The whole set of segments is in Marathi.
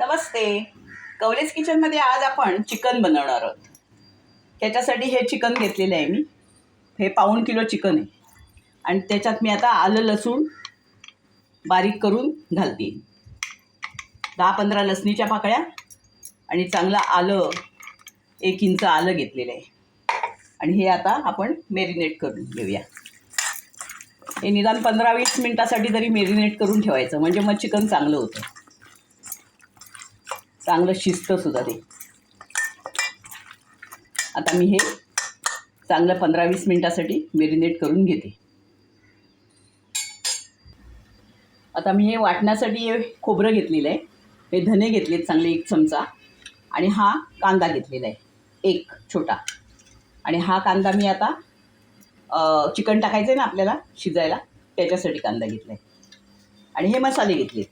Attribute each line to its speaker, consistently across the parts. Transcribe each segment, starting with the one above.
Speaker 1: नमस्ते. कवलेस किचनमध्ये आज आपण चिकन बनवणार आहोत. त्याच्यासाठी हे चिकन घेतलेलं आहे मी. हे पाऊण किलो चिकन आहे. आणि त्याच्यात मी आता आलं लसूण बारीक करून घालते. दहा पंधरा लसणीच्या पाकळ्या आणि चांगलं आलं एक इंच आलं घेतलेलं आहे. आणि हे आता आपण मेरिनेट करून घेऊया. हे निदान पंधरा वीस मिनटासाठी तरी मेरिनेट करून ठेवायचं. म्हणजे मग चिकन चांगलं होतं. चांगलं शिजतं सुद्धा ते. आता मी हे चांगलं पंधरा वीस मिनटासाठी मेरिनेट करून घेते. आता मी हे वाटण्यासाठी हे खोबरं घेतलेलं आहे. हे धने घेतलेत चांगले एक चमचा. आणि हा कांदा घेतलेला आहे. एक छोटा. आणि हा कांदा मी आता चिकन टाकायचं आहे ना आपल्याला शिजायला त्याच्यासाठी कांदा घेतला आहे आणि हे मसाले घेतले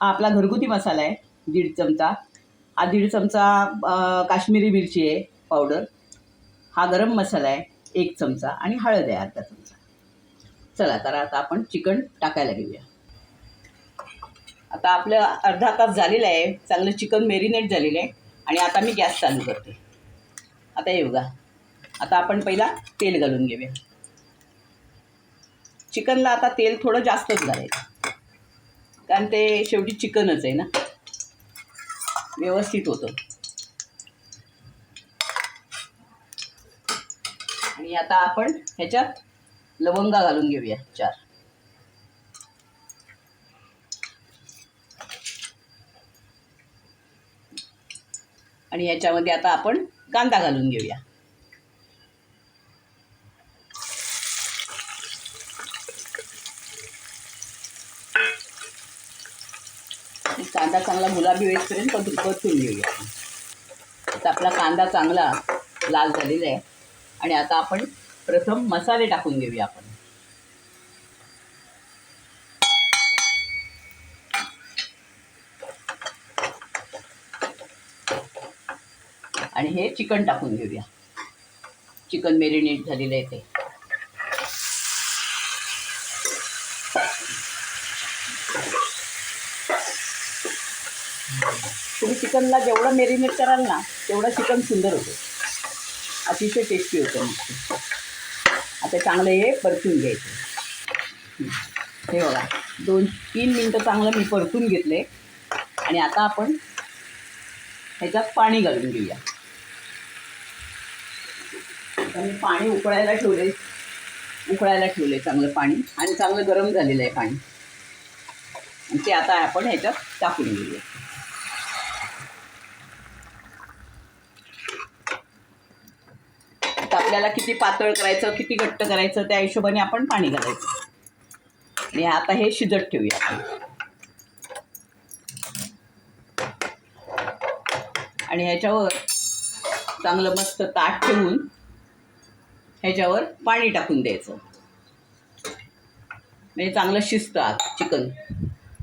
Speaker 1: हा आपला घरगुती मसाला आहे. दीड चमचा. हा दीड चमचा काश्मीरी मिरची आहे पावडर हा गरम मसाला आहे एक चमचा. आणि हळद आहे अर्धा चमचा. चला तर आता आपण चिकन टाकायला घेऊया. आता आपलं अर्धा तास झालेलं आहे. चांगलं चिकन मेरिनेट झालेलं आहे. आणि आता मी गॅस चालू करते. आता येऊ का आता आपण पहिला तेल घालून घेऊया. चिकनला आता तेल थोडं जास्तच घालायचं. कारण ते शेवटी चिकनच आहे ना. व्यवस्थित होतं. आणि आता आपण ह्याच्यात लवंगा घालून घेऊया चार. आणि याच्यामध्ये आता आपण कांदा घालून घेऊया. कांदा चांगला गुलाबी होईपर्यंत परतून परतून घेऊया. आता आपला कांदा चांगला लाल झालेला आहे. आणि आता आपण प्रथम मसाले टाकून घेऊया आपण. आणि हे चिकन टाकून घेऊया. चिकन मेरिनेट झालेलं आहे ते. तुम्ही चिकनला जेवढं मेरिनेट कराल ना तेवढं चिकन सुंदर होतं. अतिशय टेस्टी होतं मग. आता चांगलं हे परतून घ्यायचं. हे बघा दोन तीन मिनटं चांगलं मी परतून घेतले. आणि आता आपण ह्याच्यात पाणी घालून घेऊया. मी पाणी उकळायला ठेवले उकळायला ठेवले चांगलं पाणी. आणि चांगलं गरम झालेलं आहे पाणी. आणि ते आता आपण ह्याच्यात टाकून घेऊया. आपल्याला किती पातळ करायचं किती घट्ट करायचं त्या हिशोबाने आपण पाणी घालायचं. आणि आता हे शिजत ठेवूया आपण. आणि ह्याच्यावर चांगलं मस्त ताट ठेवून ह्याच्यावर पाणी टाकून द्यायचं. म्हणजे चांगलं शिजतं आत चिकन.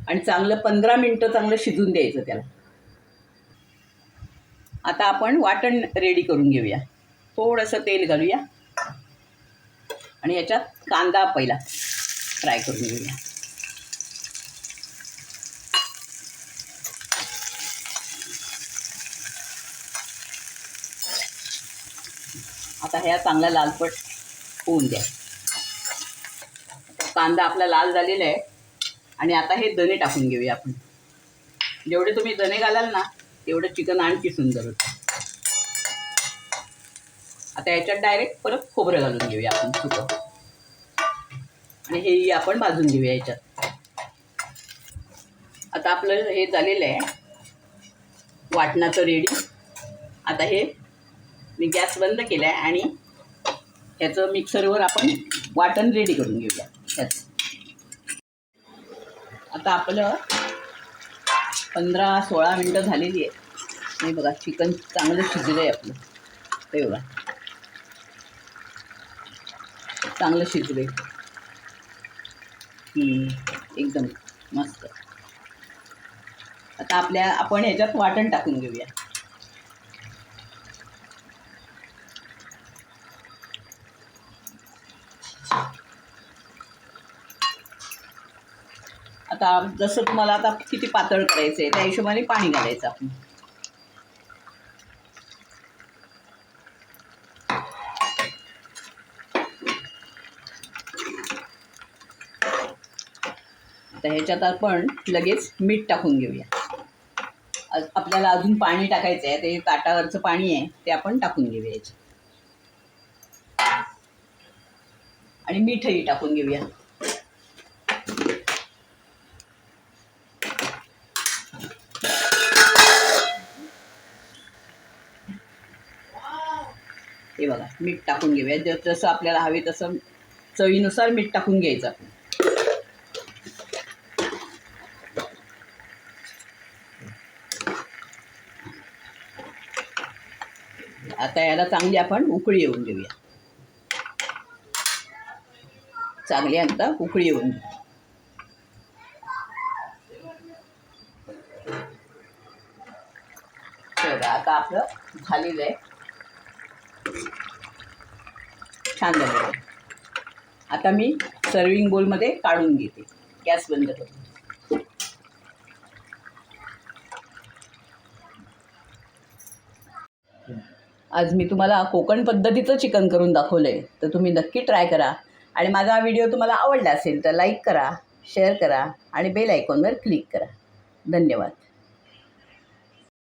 Speaker 1: आणि चांगलं पंधरा मिनटं चांगलं शिजून द्यायचं त्याला. आता आपण वाटण रेडी करून घेऊया. थोडंसं तेल घालूया. आणि याच्यात कांदा पहिला फ्राय करून घेऊया. आता ह्या चांगला लालपट होऊन द्या. कांदा आपला लाल झालेला आहे. आणि आता हे दणे टाकून घेऊया आपण. जेवढे तुम्ही दणे घालाल ना तेवढं चिकन आणखी सुंदर होतं. आता याच्यात डायरेक्ट परत खोबरं घालून घेऊया आपण सुकं आणि हेही आपण भाजून घेऊया याच्यात. आता आपलं हे झालेलं आहे. वाटणाचं रेडी आता हे मी गॅस बंद केला आहे आणि ह्याचं मिक्सरवर आपण वाटण रेडी करून घेऊया. ह्याचं आता आपलं पंधरा सोळा मिनटं झालेली आहे. हे बघा चिकन चांगलं शिजलं आहे आपलं. ते बघा. चांगलं शिजवे. एकदम मस्त. आता आपल्या आपण ह्याच्यात वाटण टाकून घेऊया. आता जसं तुम्हाला आता किती पातळ करायचं आहे त्या हिशोबाने पाणी घालायचं आपण. आता ह्याच्यात आपण लगेच मीठ टाकून घेऊया. आपल्याला अजून पाणी टाकायचं आहे ते ताटावरचं पाणी आहे ते आपण टाकून घेऊया याच्यात. आणि मीठही टाकून घेऊया. हे बघा मीठ टाकून घेऊया. जसं आपल्याला हवे तसं चवीनुसार मीठ टाकून घ्यायचं. आपण आता याला चांगली आपण उकळी येऊन देऊया. चांगली आता उकळी येऊन देऊ. आता आपलं झालेलं आहे. छान झालेलं आहे. आता मी सर्विंग बोलमध्ये काढून घेते. गॅस बंद करते आज मी तुम्हाला कोकण पद्धतीचं चिकन करून दाखवलं आहे तर तुम्ही नक्की ट्राय करा. आणि माझा व्हिडिओ तुम्हाला आवडला असेल तर लाईक करा शेअर करा आणि बेल आयकॉनवर क्लिक करा. धन्यवाद.